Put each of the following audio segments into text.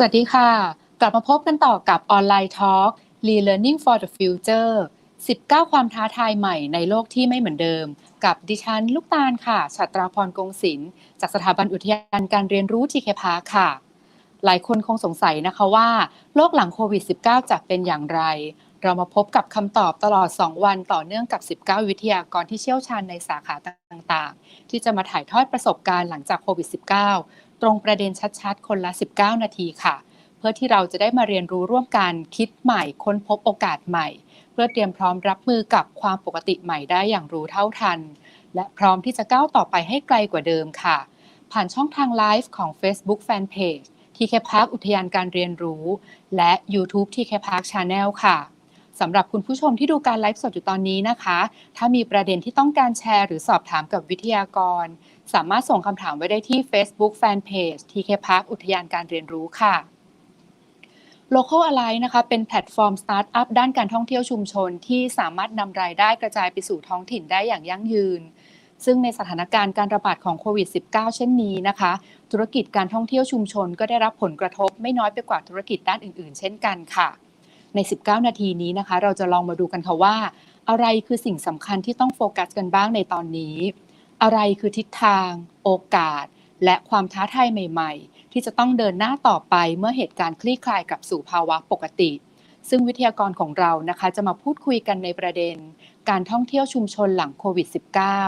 สวัสดีค่ะ กลับมาพบกันต่อกับออนไลน์ทอล์ก Relearning for the Future 19 ความท้าทายใหม่ในโลกที่ไม่เหมือนเดิม กับดิฉันลูกตาลค่ะชัตราพรกงศิลป์จากสถาบันอุทยานการเรียนรู้ทีเคพาค่ะ หลายคนคงสงสัยนะคะว่า โลกหลังโควิด -19 จะเป็นอย่างไร เรามาพบกับคำตอบตลอด 2 วันต่อเนื่องกับ 19 วิทยากรที่เชี่ยวชาญในสาขาต่างๆ ที่จะมาถ่ายทอดประสบการณ์หลังจากโควิด -19 ตรงประเด็นชัดๆ คนละ 19 นาทีค่ะ เพื่อที่เราจะได้มาเรียนรู้ร่วมกันคิดใหม่ ค้นพบโอกาสใหม่ เพื่อเตรียมพร้อมรับมือกับความปกติใหม่ได้อย่างรู้เท่าทัน และพร้อมที่จะก้าวต่อไปให้ไกลกว่าเดิมค่ะ ผ่านช่องทางไลฟ์ของ Facebook Fanpage TK Park อุทยานการเรียนรู้ และ YouTube TK Park Channel ค่ะสำหรับคุณผู้ชมที่ดูการไลฟ์สดอยู่ตอนนี้นะคะ ถ้ามีประเด็นที่ต้องการแชร์หรือสอบถามกับวิทยากร สามารถส่งคำถามไว้ได้ที่ Facebook Fanpage TK Park อุทยานการเรียนรู้ค่ะ Local Align นะคะเป็นแพลตฟอร์มสตาร์ทอัพด้านการท่องเที่ยวชุมชน ที่สามารถนำรายได้กระจายไปสู่ท้องถิ่นได้อย่างยั่งยืน ซึ่งในสถานการณ์การระบาดของโควิด -19 เช่นนี้นะคะ ธุรกิจการท่องเที่ยวชุมชน ก็ได้รับผลกระทบไม่น้อยไปกว่าธุรกิจด้านอื่นๆ เช่นกันค่ะ ใน 19 นาทีนี้นะคะ เราจะลองมาดูกันค่ะว่า อะไรคือสิ่งสำคัญที่ต้องโฟกัสกันบ้างในตอนนี้ อะไรคือทิศทาง โอกาส และความท้าทายใหม่ ๆ ที่จะต้องเดินหน้าต่อไปเมื่อเหตุการณ์คลี่คลายกลับสู่ภาวะปกติ ซึ่งวิทยากรของเรานะคะจะมาพูดคุยกันในประเด็น การท่องเที่ยวชุมชนหลังโควิด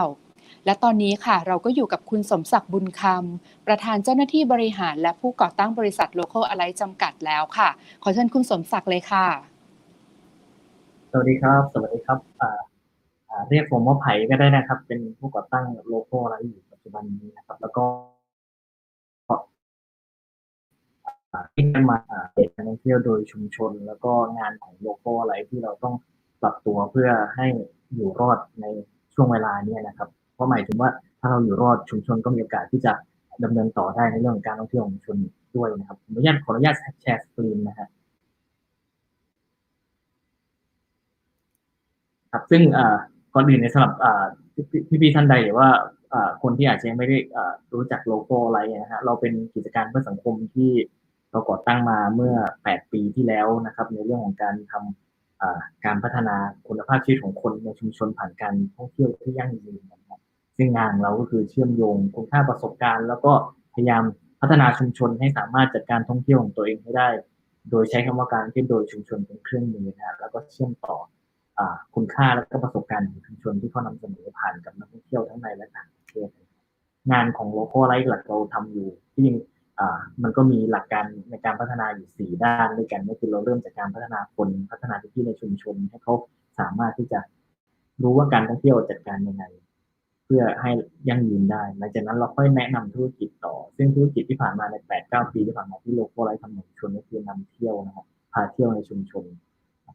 -19 และตอนนี้ค่ะเราก็อยู่กับคุณสมศักดิ์บุญคำประธานเจ้าหน้าที่บริหารและผู้ก่อตั้งบริษัท Local Alliance จำกัดแล้วค่ะ ขอเชิญคุณสมศักดิ์เลยค่ะ สวัสดีครับ สวัสดีครับ เรียกผมว่าไผ่ก็ได้นะครับ เป็นผู้ก่อตั้งโลโก้อะไรอยู่ปัจจุบันนี้นะครับ แล้วก็อ่าที่นมาเด็กการท่องเที่ยวโดยชุมชน แล้วก็งานของโลโก้อะไรที่เราต้องปรับตัวเพื่อให้อยู่รอดในช่วงเวลานี้นะครับ เพราะหมายถึงว่าถ้าเราอยู่รอดชุมชนก็มีโอกาสที่จะดำเนินต่อได้ในเรื่องของการท่องเที่ยวของชุมชนด้วยนะครับขออนุญาตขออนุญาตแชร์สกรีนนะฮะครับซึ่งอ่า ก่อนอื่นในสำหรับพี่พี่ท่านใดหรือว่าคนที่อาจจะยังไม่ได้รู้จักโลโก้อะไรนะฮะเราเป็นกิจการเพื่อสังคมที่เราก่อตั้งมาเมื่อ 8 ปีที่แล้วนะครับ ในเรื่องของการทำอ่าการพัฒนาคุณภาพชีวิตของคนในชุมชนผ่านการท่องเที่ยวที่ยั่งยืนนะครับซึ่งงานเราก็คือเชื่อมโยงคุณค่าประสบการณ์ แล้วก็พยายามพัฒนาชุมชนให้สามารถจัดการท่องเที่ยวของตัวเองให้ได้ โดยใช้คำว่าการที่โดยชุมชนเป็นเครื่องมือนะแล้วก็เชื่อมต่อ คุณค่าและก็ประสบการณ์ของชุมชนที่เขานำเสนอผ่านกับนักท่องเที่ยวทั้งในและต่างประเทศงานของโลโก้ไลท์หลักเราทำอยู่ที่จริงมันก็มีหลักการในการพัฒนาอยู่สี่ด้านด้วยกันก็คือเราเริ่มจากการพัฒนาคนพัฒนาพื้นที่ในชุมชนให้เขาสามารถที่จะรู้ว่าการท่องเที่ยวจัดการยังไง เพื่อให้ยั่งยืนได้หลังจากนั้นเราค่อยแนะนำธุรกิจต่อ ซึ่งธุรกิจที่ผ่านมาในแปดเก้าปีที่ผ่านมาที่โลโก้ไลท์ทำในชุมชนก็คือนำเที่ยวนะครับพาเที่ยวในชุมชนน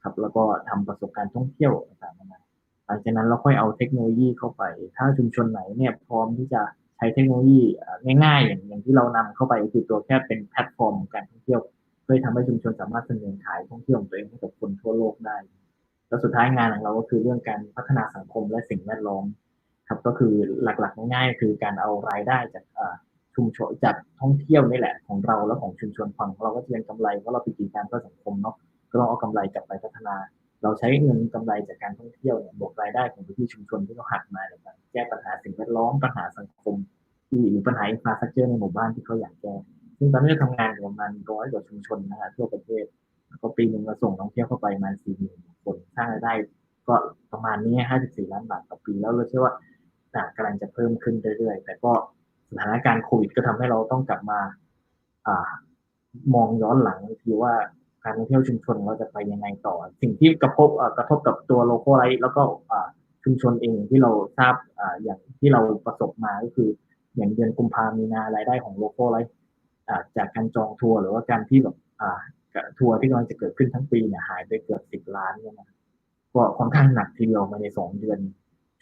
ครับ แล้วก็ทำประสบการณ์ท่องเที่ยวต่างๆนาหลังจากนั้นเราค่อยเอาเทคโนโลยีเข้าไป ถ้าชุมชนไหนเนี่ยพร้อมที่จะใช้เทคโนโลยีง่ายๆ อย่างอย่างที่เรานำเข้าไปคือตัวแค่เป็นแพลตฟอร์มการท่องเที่ยว เพื่อทำให้ชุมชนสามารถเสนอขายท่องเที่ยวของตัวเองให้กับคนทั่วโลกได้ แล้วสุดท้ายงานของเราก็คือเรื่องการพัฒนาสังคมและสิ่งแวดล้อมครับก็คือหลักๆ ง่ายๆ คือการเอารายได้จากชุมชนจากท่องเที่ยวนี่แหละของเราและของชุมชนฝั่งเราก็จะเป็นกำไรเพราะเราเป็นกิจการเพื่อสังคมเนาะ ก็ต้องเอากำไรกลับไปพัฒนา เราใช้เงินกำไรจากการท่องเที่ยวเนี่ยบวกรายได้ของพื้นที่ชุมชนที่เราหักมาในการแก้ปัญหาสิ่งแวดล้อมปัญหาสังคมที่หรือปัญหาอินฟราสตรักเจอร์ในหมู่บ้านที่เขาอยากแก้ซึ่งตอนนี้เราทำงานกับประมาณร้อยกว่าชุมชนนะฮะทั่วประเทศแล้วก็ปีหนึ่งเราส่งท่องเที่ยวเข้าไปประมาณสี่หมื่นคนสร้างรายได้ก็ประมาณนี้ห้าสิบสี่ล้านบาทต่อปีแล้วเราเชื่อว่าอ่ากำลังจะเพิ่มขึ้นเรื่อยๆ แต่ก็สถานการณ์โควิดก็ทำให้เราต้องกลับมา อ่ามองย้อนหลังทีว่า การท่องเที่ยวชุมชนเราจะไปยังไงต่อ สิ่งที่กระทบกระทบกับตัวโลโก้ไลท์แล้วก็ชุมชนเองที่เราทราบอย่างที่เราประสบมาก็คืออย่างเดือนกุมภามีนารายได้ของโลโก้ไลท์จากการจองทัวร์หรือว่าการที่แบบทัวร์ที่กำลังจะเกิดขึ้นทั้งปีเนี่ยหายไปเกือบสิบล้านเนี่ยนะก็ค่อนข้างหนักทีเดียวมาในสองเดือน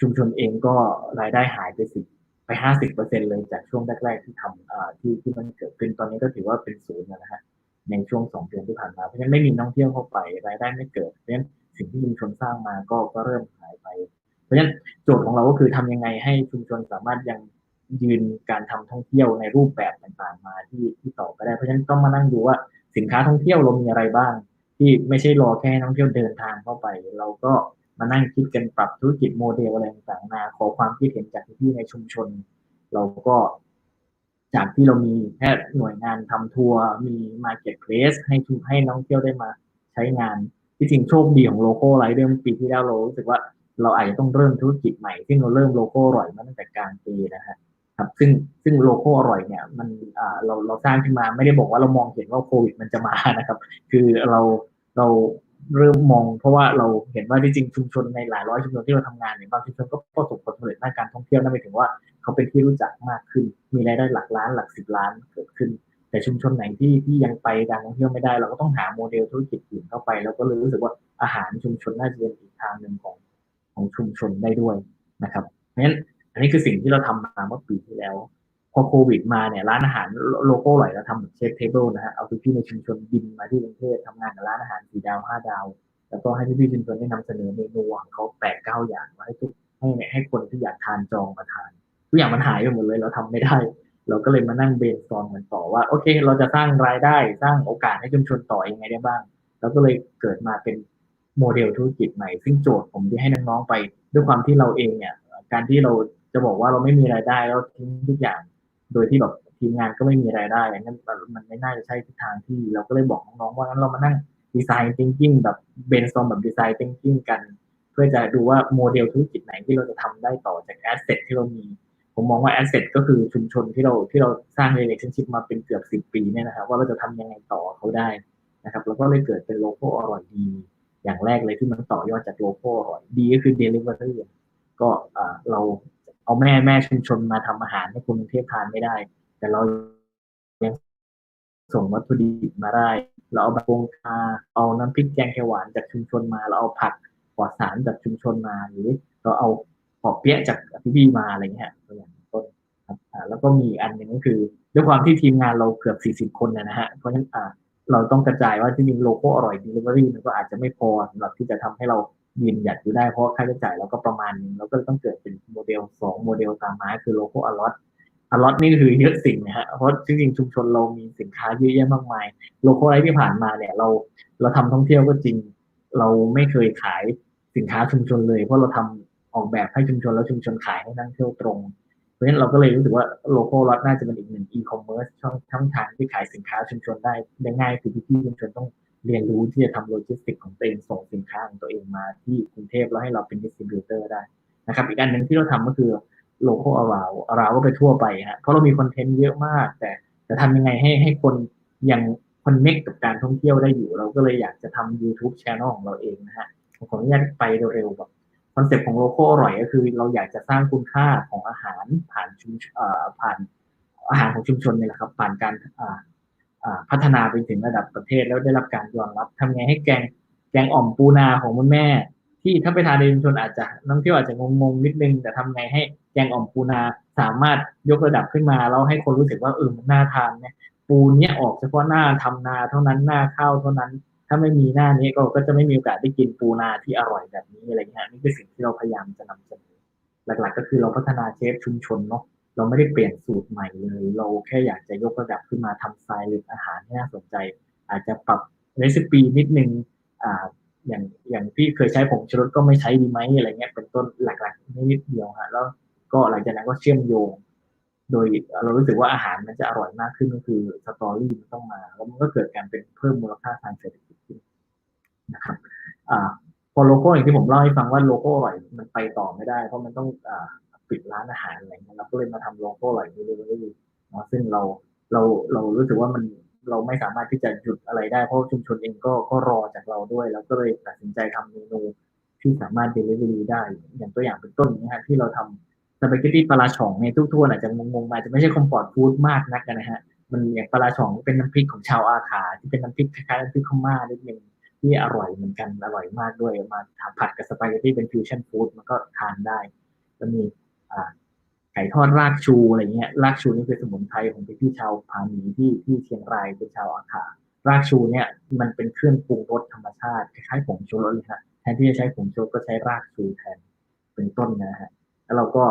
ชุมชนเองก็รายได้หายไปสิบไปห้าสิบเปอร์เซ็นเลยจากช่วงแรกๆที่ทำที่ที่มันเกิดขึ้นตอนนี้ก็ถือว่าเป็นศูนย์นะฮะ ในช่วงสองเดือนที่ผ่านมาเพราะฉะนั้นไม่มีนักท่องเที่ยวเข้าไปรายได้ไม่เกิดเพราะฉะนั้นสิ่งที่ชุมชนสร้างมาก็ก็เริ่มหายไป เพราะฉะนั้นโจทย์ของเราก็คือทำยังไงให้ชุมชนสามารถยังยืนการทำท่องเที่ยวในรูปแบบต่างๆมาที่ที่ต่อไปได้เพราะฉะนั้นต้องมานั่งดูว่าสินค้าท่องเที่ยวเรามีอะไรบ้าง ที่ไม่ใช่รอแค่นักท่องเที่ยวเดินทางเข้าไป เราก็มานั่งคิดกันปรับธุรกิจโมเดลอะไรต่างๆมาขอความคิดเห็นจากพี่ในชุมชน เราก็ จากที่เรามีแค่หน่วยงานทำทัวร์มีมาเก็ตเพลสให้ทุกให้นักท่องเที่ยวได้มาใช้งาน ที่จริงโชคดีของโลโก้ไลท์เดิมปีที่แล้วเรารู้สึกว่าเราอาจจะต้องเริ่มธุรกิจใหม่ซึ่งเราเริ่มโลโก้อร่อยมาตั้งแต่กลางปีนะฮะครับซึ่งซึ่งโลโก้อร่อยเนี่ยมันอ่าเราเราสร้างขึ้นมาไม่ได้บอกว่าเรามองเห็นว่าโควิดมันจะมานะครับ คือเราเราเริ่มมองเพราะว่าเราเห็นว่าที่จริงชุมชนในหลายร้อยชุมชนที่เราทำงานเนี่ยบางชุมชนก็ประสบความสำเร็จด้านการท่องเที่ยวนั่นหมายถึงว่า เขาเป็นที่รู้จักมากขึ้น มีรายได้หลักล้านหลักสิบล้านเกิดขึ้น แต่ชุมชนไหนที่ที่ยังไปการท่องเที่ยวไม่ได้ เราก็ต้องหาโมเดลธุรกิจอื่นเข้าไป แล้วก็เลยรู้สึกว่าอาหารชุมชนน่าจะเป็นอีกทางหนึ่งของของชุมชนได้ด้วยนะครับเพราะฉะนั้นอันนี้คือสิ่งที่เราทำมาเมื่อปีที่แล้ว พอโควิดมาเนี่ยร้านอาหารโลโก้อร่อยเราทำแบบเชฟเทเบิลนะฮะเอาพี่ๆในชุมชนบินมาที่กรุงเทพทำงานกับร้านอาหารสี่ดาวห้าดาวแล้วก็ให้พี่ๆชุมชนได้นำเสนอเมนูของเขาแปดเก้าอย่างมาให้ทุกให้ให้คนที่อยากทานจองมาทาน ทุกอย่างมันหายไปหมดเลยเราทำไม่ได้ เราก็เลยมานั่งเบนสตอมกันต่อว่าโอเค เราจะสร้างรายได้สร้างโอกาสให้ชุมชนต่อยังไงได้บ้าง แล้วก็เลยเกิดมาเป็นโมเดลธุรกิจใหม่ ซึ่งโจทย์ผมที่ให้น้องๆไป ด้วยความที่เราเองเนี่ยการที่เราจะบอกว่าเราไม่มีรายได้แล้วทิ้งทุกอย่าง โดยที่แบบทีมงานก็ไม่มีรายได้นั่นมันไม่น่าจะใช่ทิศทางที่เราก็เลยบอกน้องๆว่างั้นเรามานั่งดีไซน์ thinking แบบเบนสตอมแบบดีไซน์ thinking กัน เพื่อจะดูว่าโมเดลธุรกิจไหนที่เราจะทำได้ต่อจากแอสเซทที่เรามี ผมมองว่าแอสเซทก็คือชุมชนที่เราที่เราสร้าง relationship มาเป็นเกือบสิบปีเนี่ยนะครับว่าเราจะทำยังไงต่อเขาได้นะครับแล้วก็เลยเกิดเป็นโลโก้อร่อยดี อย่างแรกเลยที่มันต่อยอดจากโลโก้อร่อยดีก็คือ delivery ก็เราเอาแม่แม่ชุมชนมาทำอาหารให้คนกรุงเทพทานไม่ได้ แต่เรายังส่งวัตถุดิบมาได้ เราเอาบบวงคาเอาน้ำพริกแกงเขียวหวานจากชุมชนมา เราเอาผักปลอดสารจากชุมชนมาหรือเราเอา ปอกเปี๊ยจากพี่บีมาอะไรเงี้ยตัวอย่างต้นครับแล้วก็มีอันหนึ่งก็คือ ด้วยความที่ทีมงานเราเกือบ 40 คนนะฮะเพราะฉะนั้นเราต้องกระจายว่าที่จริงโลโก้อร่อย Delivery มันก็อาจจะไม่พอสำหรับที่จะทำให้เรายืนหยัดอยู่ได้เพราะค่าใช้จ่ายเราก็ประมาณนึงเราก็ต้องเกิดเป็นโมเดลสองโมเดลตามมาคือโลโก้อลอตอลอตนี่คือเยอะสิ่งนะฮะเพราะจริงๆชุมชนเรามีสินค้าเยอะแยะมากมาย โลโก้อะไรที่ผ่านมาเนี่ยเราเราทำท่องเที่ยวก็จริง เราไม่เคยขายสินค้าชุมชนเลย เพราะเราทำ ออกแบบให้ชุมชนแล้วชุมชนขายให้นักเที่ยวตรง เพราะฉะนั้นเราก็เลยรู้สึกว่าโลโก้ลอตน่าจะเป็นอีกหนึ่งอีคอมเมิร์ซช่องช่องทางที่ขายสินค้าชุมชนได้ได้ง่ายคือที่ชุมชนต้องเรียนรู้ที่จะทำโลจิสติกของตัวเองส่งสินค้าของตัวเองมาที่กรุงเทพแล้วให้เราเป็นดิสติบิวเตอร์ได้นะครับอีกอันหนึ่งที่เราทำก็คือโลโก้อาราวอาราวก็ไปทั่วไปฮะเพราะเรามีคอนเทนต์เยอะมาก แต่จะทำยังไงให้ให้คนยังคอนเน็กกับการท่องเที่ยวได้อยู่ เราก็เลยอยากจะทำ YouTube Channel ของเราเองนะฮะผมขออนุญาตไปเร็วๆแบบ คอนเซ็ปต์ของโลโก้อร่อยก็คือ เราอยากจะสร้างคุณค่าของอาหารผ่านชุมผ่านอาหารของชุมชนนี่แหละครับ ผ่านการพัฒนาไปถึงระดับประเทศแล้วได้รับการยอมรับทำไงให้แกงแกงอ่อมปูนาของคุณแม่ ที่ถ้าไปทานในชุมชนอาจจะนักเที่ยวอาจจะงงๆนิดนึง แต่ทำไงให้แกงอ่อมปูนาสามารถยกระดับขึ้นมาแล้วให้คนรู้สึกว่าเออมันน่าทานเนี่ยปูเนี้ยออกเฉพาะหน้าทำนาเท่านั้นหน้าข้าวเท่านั้น ถ้าไม่มีหน้านี้ก็ก็จะไม่มีโอกาสได้กินปูนาที่อร่อยแบบนี้อะไรเงี้ยนี่คือสิ่งที่เราพยายามจะนำเสนอหลักๆ ก็คือเราพัฒนาเชฟชุมชนเนาะเราไม่ได้เปลี่ยนสูตรใหม่เลย เราแค่อยากจะยกระดับขึ้นมาทำสไตล์ออาหารให้น่าสนใจ อาจจะปรับเรซิปีนิดนึงอ่าอย่างอย่างที่เคยใช้ผงชูรสก็ไม่ใช้ดีไหมอะไรเงี้ยเป็นต้นหลักๆนิดเดียวฮะแล้วก็หลังจากนั้นก็เชื่อมโยง โดยเรารู้สึกว่าอาหารมันจะอร่อยมากขึ้นก็คือสตอรี่มันต้องมา แล้วมันก็เกิดการเป็นเพิ่มมูลค่าทางเศรษฐกิจขึ้นนะครับอ่าพอโลโก้อย่างที่ผมเล่าให้ฟังว่าโลโก้อร่อยมันไปต่อไม่ได้ เพราะมันต้องอ่าปิดร้านอาหารอะไรเงี้ยเราก็เลยมาทำโลโก้อร่อยนี้เลยเนาะซึ่งเราเราเรารู้สึกว่ามันเราไม่สามารถที่จะหยุดอะไรได้เพราะชุมชนเองก็ก็รอจากเราด้วย แล้วก็เลยตัดสินใจทำเมนูที่สามารถเดลิเวอรี่ได้ อย่างตัวอย่างเป็นต้นนะฮะที่เราทำ สปาเกตตี้ปลาช่องในทุกๆอาจจะงงๆอาจจะไม่ใช่คอมฟอร์ตฟู้ดมากนักนะฮะมันอย่างปลาช่องเป็นน้ำพริกของชาวอาขาที่เป็นน้ำพริกคล้ายๆน้ำพริกข้าวม่านิดนึงที่อร่อยเหมือนกันอร่อยมากด้วยมาผัดกับสปาเกตตี้เป็นฟิวชั่นฟู้ดมันก็ทานได้แล้วมีอ่าไก่ทอดรากชูอะไรเงี้ยรากชูนี่คือสมุนไพรของพี่ชาวผาหมีที่ที่เชียงรายเป็นชาวอาขารากชูเนี่ยมันเป็นเครื่องปรุงรสธรรมชาติคล้ายๆผงชูรสเลยฮะแทนที่จะใช้ผงชูรสก็ใช้รากชูแทนเป็นต้นนะฮะแล้วเราก็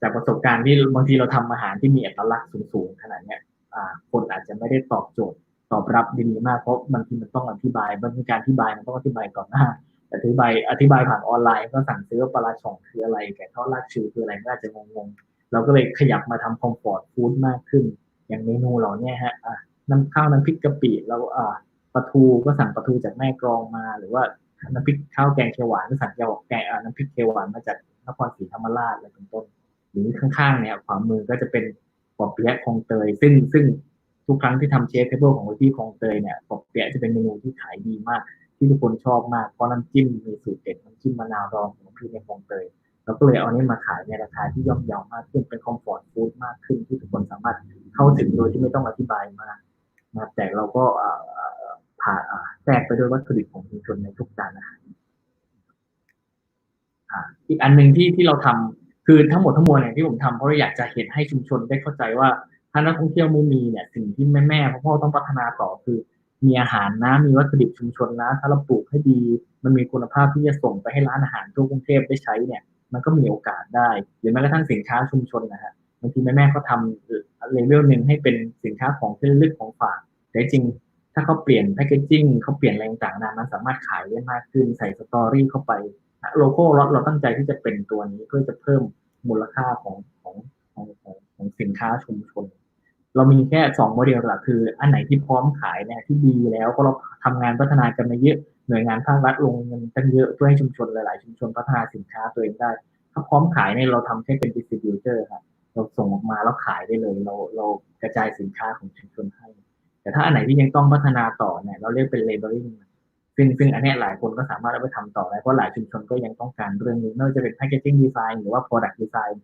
จากประสบการณ์ที่บางทีเราทำอาหารที่มีเอัตลักษณ์สูงๆขนาดเนี้ยคนอาจจะไม่ได้ตอบโจทย์ตอบรับดีมากเพราะบางทีมันต้องอธิบายบางทีการอธิบายมันต้องอธิบายก่อนหน้าแต่อธิบายอธิบายผ่านออนไลน์ ก็สั่งซื้อปลาช่องคืออะไรแกะทอดรากชูคืออะไรก็อาจจะงงๆเราก็เลยขยับมาทำคอมฟอร์ตฟู้ดมากขึ้น อย่างเมนูเราเนี่ยฮะน้ำข้าวน้ำพริกกะปิเราอ่าปลาทูก็สั่งปลาทูจากแม่กรองมา หรือว่าน้ำพริกข้าวแกงเขียวหวานก็สั่งแกงแกงอ่น้ำพริกเขียวหวานมาจาก นครศรีธรรมราชอะไรเป็นต้นหรือข้างๆเนี่ยขวามือก็จะเป็นปอเปี๊ยะคลองเตย ซึ่งซึ่งทุกครั้งที่ทำเชฟเทเบิลของพี่คลองเตยเนี่ยปอเปี๊ยะจะเป็นเมนูที่ขายดีมาก ที่ทุกคนชอบมากเพราะน้ำจิ้มมีสูตรเด็ดน้ำจิ้มมะนาวดองของพี่ในคลองเตยเราก็เลยเอาเนี้มาขายในราคาที่ย่อมเยาวมากขึ้นเป็นคอมฟอร์ตฟู้ดมากขึ้นที่ทุกคนสามารถเข้าถึงโดยที่ไม่ต้องอธิบายมากนะแต่เราก็อ่อผ่าอ่าแทรกไปด้วยวัตถุดิบของชุมชนในทุกจานอาหาร อีกอันหนึ่งที่ที่เราทำคือทั้งหมดทั้งมวลเนี่ยที่ผมทำเพราะเราอยากจะเห็นให้ชุมชนได้เข้าใจว่าถ้านักท่องเที่ยวไม่มีเนี่ยสิ่งที่แม่แม่ๆพ่อต้องพัฒนาต่อคือ มีอาหารนะมีวัตถุดิบชุมชนนะ ถ้าเราปลูกให้ดี มันมีคุณภาพที่จะส่งไปให้ร้านอาหารทั่วกรุงเทพได้ใช้เนี่ยมันก็มีโอกาสได้ หรือแม้กระทั่งสินค้าชุมชนนะฮะบางทีแม่แม่ๆเขาทำเลเวลหนึ่งให้เป็นสินค้าของที่ระลึกของฝากแต่จริงถ้าเขาเปลี่ยนแพคเกจจิ้งเขาเปลี่ยนอะไรต่างๆนะมันสามารถขายได้มากขึ้นใส่สตอรี่เข้าไป โลโก้เราเราตั้งใจที่จะเป็นตัวนี้เพื่อจะเพิ่มมูลค่าของของของของของสินค้าชุมชน เรามีแค่สองโมเดลหลักคือ อันไหนที่พร้อมขายเนี่ยที่ดีแล้วเพราะเราทำงานพัฒนากันมาเยอะหน่วยงานภาครัฐลงเงินตั้งเยอะเพื่อให้ชุมชนหลาย ๆ ชุมชนพัฒนาสินค้าตัวเองได้ ถ้าพร้อมขายเนี่ยเราทำแค่เป็นดิสติบิวเตอร์ครับเราส่งออกมาแล้วขายได้เลย เราเรากระจายสินค้าของชุมชนให้ แต่ถ้าอันไหนที่ยังต้องพัฒนาต่อเนี่ยเราเรียกเป็นเลเบลลิ่ง ซึ่งซึ่งอันนี้หลายคนก็สามารถเอาไปทำต่อได้เพราะหลายชุมชนก็ยังต้องการเรื่องนี้ไม่ว่าจะเป็น packaging design หรือว่า product design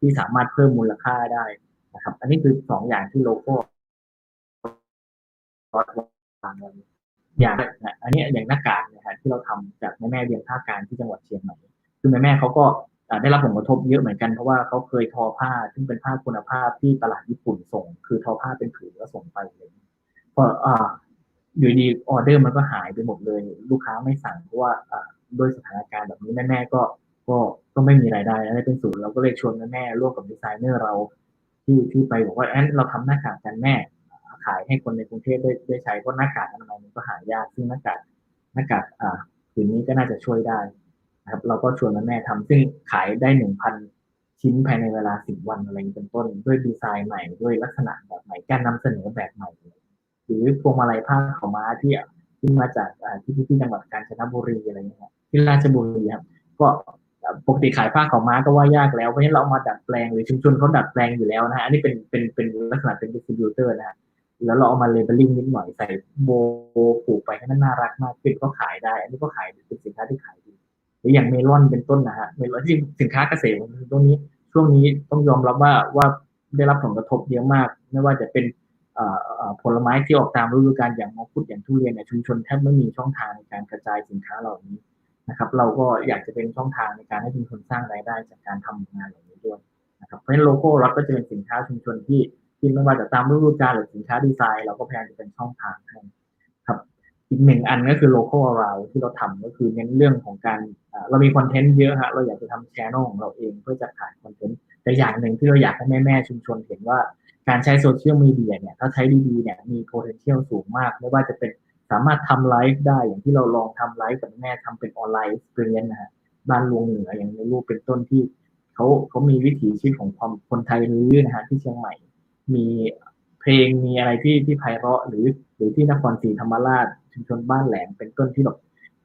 ที่สามารถเพิ่มมูลค่าได้นะครับ อันนี้คือสองอย่างที่โลโก้วางไว้อย่างนะอันนี้อย่างหน้ากากนะฮะที่เราทำจากแม่แม่เรียนภาคการที่จังหวัดเชียงใหม่คือแม่แม่เขาก็ได้รับผลกระทบเยอะเหมือนกันเพราะว่าเขาเคยทอผ้าซึ่งเป็นผ้าคุณภาพที่ตลาดญี่ปุ่นส่ง คือทอผ้าเป็นผืนแล้วส่งไปเลยพอ อยู่ดีออเดอร์มันก็หายไปหมดเลย ลูกค้าไม่สั่งเพราะว่าด้วยสถานการณ์แบบนี้แม่ๆก็ก็ก็ไม่มีรายได้และเป็นศูนย์เราก็เลยชวนแม่ๆร่วมกับดีไซเนอร์เราที่ที่ไปบอกว่าเอ้เราทำหน้ากากกันแม่ขายให้คนในกรุงเทพได้ได้ใช้เพราะหน้ากากอนามัยมันก็หายากซึ่งหน้ากากหน้ากากอ่าผืนนี้ก็น่าจะช่วยได้นะครับ เราก็ชวนแม่ๆทำซึ่งขายได้หนึ่งพันชิ้นภายในเวลาสิบวันอะไรเป็นต้น ด้วยดีไซน์ใหม่ด้วยลักษณะแบบใหม่การนำเสนอแบบใหม่ หรือพวงมาลัยผ้าขาวม้าที่ที่มาจากที่ที่จังหวัดกาญจนบุรีอะไรเงี้ยที่ราชบุรีครับก็ปกติขายผ้าขาวม้าก็ว่ายากแล้วเพราะฉะนั้นเราเอามาดัดแปลงหรือชุมชนเขาดัดแปลงอยู่แล้วนะฮะอันนี้เป็นเป็นเป็นลักษณะเป็นดิสติบิวเตอร์นะฮะแล้วเราเอามาเลเบลลิ่งนิดหน่อยใส่โบผูกไปให้มันน่ารักมากขึ้นก็ขายได้ อันนี้ก็ขายเป็นสินค้าที่ขายดีหรืออย่างเมลอนเป็นต้นนะฮะเมลอนที่สินค้าเกษตรตรงนี้ช่วงนี้ต้องยอมรับว่าว่าได้รับผลกระทบเยอะมาก ไม่ว่าจะเป็น ผลไม้ที่ออกตามฤดูกาลอย่างมังคุดอย่างทุเรียนเนี่ยชุมชนแทบไม่มีช่องทางในการกระจายสินค้าเหล่านี้นะครับ เราก็อยากจะเป็นช่องทางในการให้ชุมชนสร้างรายได้จากการทำงานเหล่านี้ด้วยนะครับเพราะฉะนั้นโลโก้เราก็จะเป็นสินค้าชุมชนที่ที่ไม่ว่าจะตามฤดูกาลหรือสินค้าดีไซน์ เราก็พยายามจะเป็นช่องทางให้ครับอีกหนึ่งอันก็คือโลโก้เราที่เราทำก็คือเน้นเรื่องของการเรามีคอนเทนต์เยอะฮะเราอยากจะทำแชนลของเราเองเพื่อจะขายคอนเทนต์แต่อย่างหนึ่งที่เราอยากให้แม่ๆชุมชนเห็นว่า การใช้โซเชียลมีเดียเนี่ยถ้าใช้ดีๆเนี่ยมี potential สูงมาก ไม่ว่าจะเป็นสามารถทำไลฟ์ได้อย่างที่เราลองทำไลฟ์กับแม่ทำเป็นออนไลน์ experience นะฮะบ้านลวงเหนืออย่างในรูปเป็นต้นที่เขาเขามีวิถีชีวิตของความคนไทยรื้อนะฮะที่เชียงใหม่ มีเพลงมีอะไรที่ที่ไพเราะหรือหรือที่นครศรีธรรมราชชุมชนบ้านแหลมเป็นต้นที่แบบ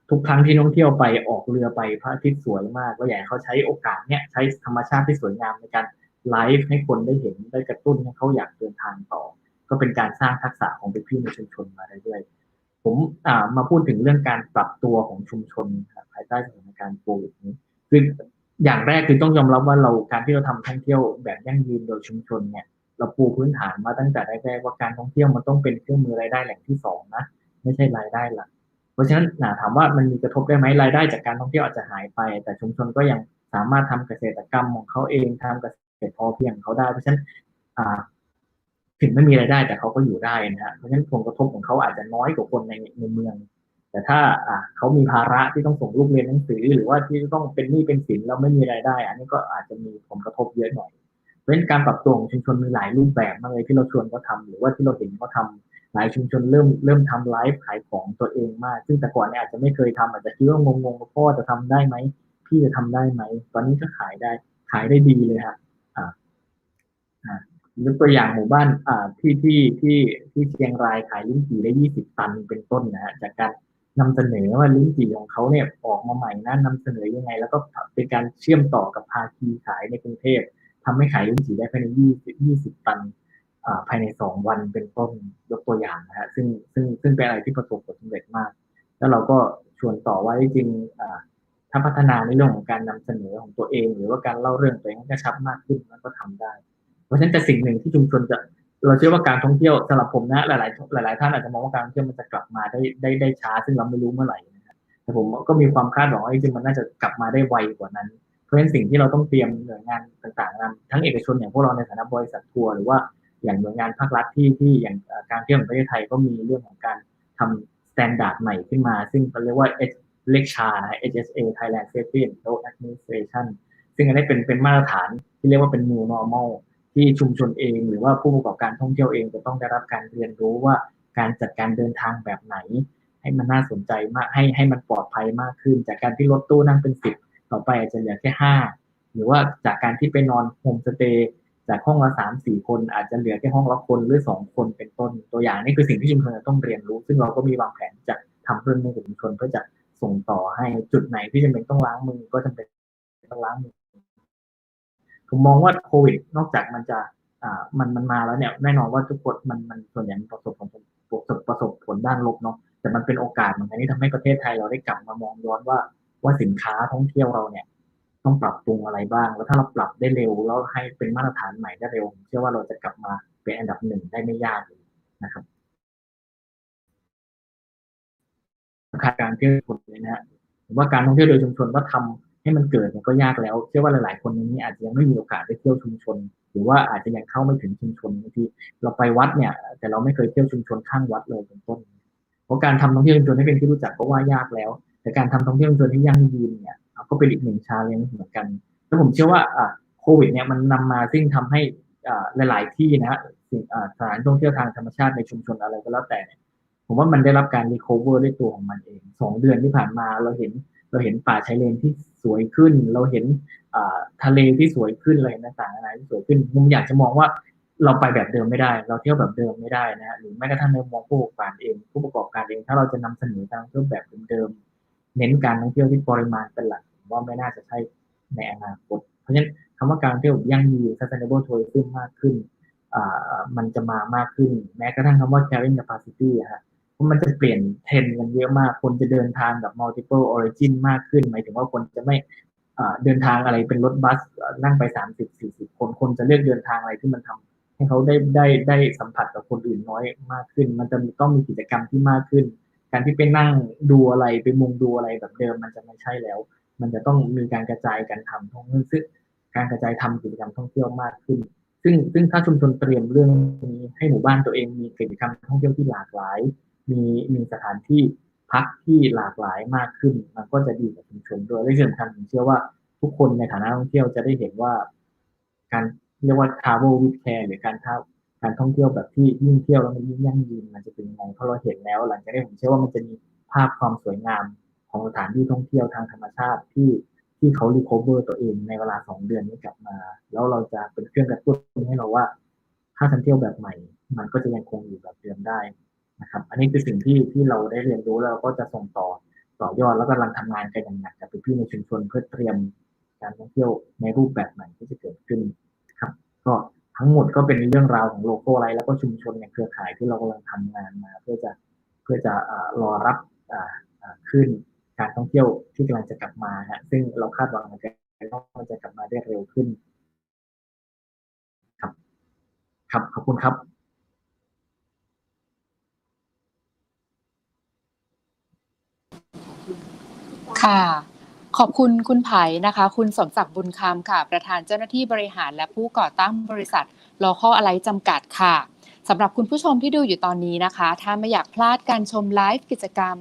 ทุกครั้งที่ท่องเที่ยวไปออกเรือไปพระอาทิตย์สวยมากก็อยากเขาใช้โอกาสเนี้ยใช้ธรรมชาติที่สวยงามในการ ไลฟ์ให้คนได้เห็นได้กระตุ้นให้เขาอยากเดินทางต่อ ก็เป็นการสร้างทักษะของพี่ๆในชุมชนมาเรื่อยๆผมมาพูดถึงเรื่องการปรับตัวของชุมชนภายใต้สถานการณ์โควิดนี้คืออย่างแรกคือต้องยอมรับว่าเราการที่เราทำท่องเที่ยวแบบยั่งยืนโดยชุมชนเนี่ยเราปูพื้นฐานมาตั้งแต่แรกๆว่าการท่องเที่ยวมันต้องเป็นเครื่องมือรายได้แหล่งที่สองนะไม่ใช่รายได้หลักเพราะฉะนั้นถามว่ามันมีกระทบได้ไหมรายได้จากการท่องเที่ยวอาจจะหายไป แต่ชุมชนก็ยังสามารถทำเกษตรกรรมของเขาเองทำเกษ ตรพอเพียงเขาได้ เพราะฉะนั้นถึงไม่มีรายได้แต่เขาก็อยู่ได้นะฮะเพราะฉะนั้นผลกระทบของเขาอาจจะน้อยกว่าคนในในเมือง แต่ถ้าอ่าเขามีภาระที่ต้องส่งลูกเรียนหนังสือ หรือว่าที่ต้องเป็นหนี้เป็นสินแล้วไม่มีรายได้ อันนี้ก็อาจจะมีผลกระทบเยอะหน่อยเพราะฉะนั้นการปรับตัวของชุมชนมีหลายรูปแบบมากเลยที่เราชวนเขาทาหรือว่าที่เราเห็นเขาทหลายชุมชนเริ่มเริ่มทำไลฟ์ขายของตัวเองมาก ซึ่งแต่ก่อนเนี่ยอาจจะไม่เคยทำอาจจะคิดว่างงๆว่าพ่อจะทำได้ไหมพี่จะทำได้ไหม ตอนนี้ก็ขายได้ขายได้ดีเลยฮะ ยกตัวอย่างหมู่บ้านที่ที่ที่ที่เชียงรายขายลิ้นจี่ได้ยี่สิบตันเป็นต้นนะฮะจากการนำเสนอว่าลิ้นจี่ของเขาเนี่ยออกมาใหม่นะนำเสนอยังไง แล้วก็เป็นการเชื่อมต่อกับภาคีขายในกรุงเทพทำให้ขายลิ้นจี่ได้ภายในยี่สิบยี่สิบตันภายในสองวันเป็นต้นยกตัวอย่างนะฮะซึ่งซึ่งซึ่งเป็นอะไรที่ประสบผลสำเร็จมาก แล้วเราก็ชวนต่อว่าจริงถ้าพัฒนาในเรื่องของการนำเสนอของตัวเอง หรือว่าการเล่าเรื่องตัวเองให้กระชับมากขึ้นมันก็ทำได้ ราะฉะนั้นแต่สิ่งหนึ่งที่ชุมชนจะเราเชื่อว่าการท่องเที่ยวสำหรับผมนะหลาย ๆ หลาย ๆ ท่านอาจจะมองว่าการท่องเที่ยวมันจะกลับมาได้ได้ได้ช้า ซึ่งเราไม่รู้เมื่อไหร่นะฮะแต่ผมก็มีความคาดหวังว่าจริงมันน่าจะกลับมาได้ไวกว่านั้น เพราะฉะนั้นสิ่งที่เราต้องเตรียมหน่วยงานต่างๆนั้นทั้งเอกชนอย่างพวกเราในฐานะบริษัททัวร์หรือว่าอย่างหน่วยงานภาครัฐที่ที่อย่างเอ่อการเที่ยวแห่งประเทศไทยก็มีเรื่องของการทำสแตนดาร์ดใหม่ขึ้นมา ซึ่งเขาเรียกว่า H เลขชา HSA Thailand Safety and Health Administration ซึ่งอันนี้เป็นเป็นมาตรฐานที่เรียกว่าเป็น new normal ที่ชุมชนเอง หรือว่าผู้ประกอบการท่องเที่ยวเองจะต้องได้รับการเรียนรู้ว่าการจัดการเดินทางแบบไหน ให้มันน่าสนใจมากให้ให้มันปลอดภัยมากขึ้น จากการที่รถตู้นั่งเป็นสิบต่อไปอาจจะเหลือแค่ห้าหรือว่าจากการที่ไปนอนโฮมสเตย์จากห้องละสามสี่คนอาจจะเหลือแค่ห้องละคนหรือสองคนเป็นต้น ตัวอย่างนี่คือสิ่งที่ชุมชนจะต้องเรียนรู้ ซึ่งเราก็มีวางแผนจะทำเรื่องนี้กับชุมชนเพื่อจะส่งต่อให้จุดไหนที่จำเป็นต้องล้างมือก็จำเป็นต้องล้างมือ ผมมองว่าโควิด นอกจากมันจะอ่ามันมันมาแล้วเนี่ยแน่นอนว่าทุกคนมันมันส่วนใหญ่ประสบผลประสบประสบผลด้านลบเนาะแต่มันเป็นโอกาสเหมือนกันที่ทำให้ประเทศไทยเราได้กลับมามองย้อนว่าว่าสินค้าท่องเที่ยวเราเนี่ย ต้องปรับปรุงอะไรบ้าง แล้วถ้าเราปรับได้เร็วแล้วให้เป็นมาตรฐานใหม่ได้เร็วผมเชื่อว่าเราจะกลับมาเป็นอันดับหนึ่งได้ไม่ยากเลยนะครับการเที่ยวชุมชนเลยนะฮะผมว่าการท่องเที่ยวโดยชุมชนว่าทำ ให้มันเกิดเนี่ยก็ยากแล้ว เชื่อว่าหลาย ๆ คนในนี้อาจจะยังไม่มีโอกาสได้เที่ยวชุมชน หรือว่าอาจจะยังเข้าไม่ถึงชุมชนบางทีเราไปวัดเนี่ย แต่เราไม่เคยเที่ยวชุมชนข้างวัดเลยเป็นต้น เพราะการทำท่องเที่ยวชุมชนให้เป็นที่รู้จักก็ว่ายากแล้ว แต่การทำท่องเที่ยวชุมชนที่ยั่งยืนเนี่ยก็เป็นอีกหนึ่งชาเลนจ์เหมือนกันแล้วผมเชื่อว่าอ่าโควิดเนี่ยมันนำมาซึ่งทำให้อ่าหลาย ๆ ที่นะฮะสิ่งอ่าสถานท่องเที่ยวทางธรรมชาติในชุมชนอะไรก็แล้วแต่ผมว่ามันได้รับการรีคอเวอร์ด้วยตัวของมันเองสองเดือนที่ผ่านมาเราเห็นเราเห็นป่าชายเลนที่ สวยขึ้น เราเห็นทะเลที่สวยขึ้นอะไรต่างๆอะไรที่สวยขึ้นมุมอยากจะมองว่าเราไปแบบเดิมไม่ได้ เราเที่ยวแบบเดิมไม่ได้นะฮะหรือแม้กระทั่งในมุมองผู้ประกอบการเอง ผู้ประกอบการเอง ถ้าเราจะนำเสนอการท่องเที่ยวแบบเดิมๆเน้นการท่องเที่ยวที่ปริมาณเป็นหลักผมว่าไม่น่าจะใช่ในอนาคต เพราะฉะนั้นคำว่าการเที่ยวยั่งยืน sustainable tourism มากขึ้นมันจะมามากขึ้น แม้กระทั่งคำว่า carrying capacity ฮะเพราะ มันจะเปลี่ยนเทรนด์กันเยอะมาก คนจะเดินทางแบบ multiple origin มากขึ้น หมายถึงว่าคนจะไม่เดินทางอะไรเป็นรถบัสนั่งไป30 40คนคนจะเลือกเดินทางอะไรที่มันทำให้เขาได้ได้ได้สัมผัสกับคนอื่นน้อยมากขึ้น มันจะต้องมีกิจกรรมที่มากขึ้น การที่ไปนั่งดูอะไรไปมุงดูอะไรแบบเดิมมันจะไม่ใช่แล้ว มันจะต้องมีการกระจายการทำท่องเที่ยวซึ่งการกระจายทำกิจกรรมท่องเที่ยวมากขึ้น ซึ่งซึ่งถ้าชุมชนเตรียมเรื่องนี้ให้หมู่บ้านตัวเองมีกิจกรรมท่องเที่ยวที่หลากหลาย มีมีสถานที่พักที่หลากหลายมากขึ้น มันก็จะดีกับชุมชนด้วยและที่สำคัญผมเชื่อว่าทุกคนในฐานะท่องเที่ยวจะได้เห็นว่า การเรียกว่า travel with care หรือการท่าการท่องเที่ยวแบบที่ยิ่งเที่ยวแล้วมันยิ่งยั่งยืนมันจะเป็นยังไงเพราะเราเห็นแล้ว หลังจากนี้ผมเชื่อว่ามันจะมีภาพความสวยงามของสถานที่ท่องเที่ยวทางธรรมชาติที่ที่เขารีคอเวอร์ตัวเองในเวลาสองเดือนนี้กลับมา แล้วเราจะเป็นเครื่องกระตุ้นให้เราว่า ถ้าท่องเที่ยวแบบใหม่ มันก็จะยังคงอยู่แบบเดิมได้ นะครับ อันนี้คือสิ่งที่ที่เราได้เรียนรู้แล้วเราก็จะส่งต่อต่อยอดแล้วก็กำลังทำงานกันอย่างหนักกับพี่ในชุมชนเพื่อเตรียมการท่องเที่ยวในรูปแบบใหม่ที่จะเกิดขึ้นครับ ก็ทั้งหมดก็เป็นเรื่องราวของโลโก้ไลท์แล้วก็ชุมชนในเครือข่ายที่เรากำลังทำงานมา เพื่อจะเพื่อจะอรอรับขึ้นการท่องเที่ยวที่กำลังจะกลับมาฮะซึ่งเราคาดหวังว่ามันจะกลับมาได้เร็วขึ้น ครับ ครับขอบคุณครับ ค่ะ ขอบคุณคุณไผ่นะคะ คุณสมศักดิ์บุญคำค่ะ ประธานเจ้าหน้าที่บริหารและผู้ก่อตั้งบริษัทลอคออะไรจำกัดค่ะ สำหรับคุณผู้ชมที่ดูอยู่ตอนนี้นะคะ ถ้าไม่อยากพลาดการชมไลฟ์กิจกรรม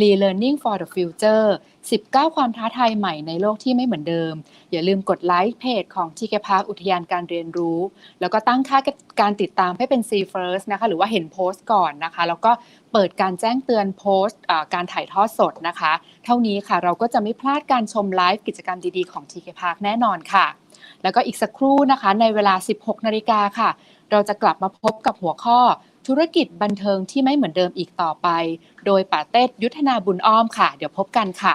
Relearning for the Future 19 ความท้าทายใหม่ในโลกที่ไม่เหมือนเดิม อย่าลืมกดไลค์เพจของ TK Park อุทยานการเรียนรู้ แล้วก็ตั้งค่าการติดตามให้เป็น See First นะคะ หรือว่าเห็นโพสต์ก่อนนะคะ แล้วก็เปิดการแจ้งเตือนโพสต์การถ่ายทอดสดนะคะ เท่านี้ค่ะเราก็จะไม่พลาดการชมไลฟ์กิจกรรมดีๆของ TK Park แน่นอนค่ะ แล้วก็อีกสักครู่นะคะในเวลา 16 นาฬิกาค่ะ เราจะกลับมาพบกับหัวข้อธุรกิจบันเทิงที่ไม่เหมือนเดิมอีกต่อไป โดยป่าเต้ยุทธนาบุญอ้อมค่ะ เดี๋ยวพบกันค่ะ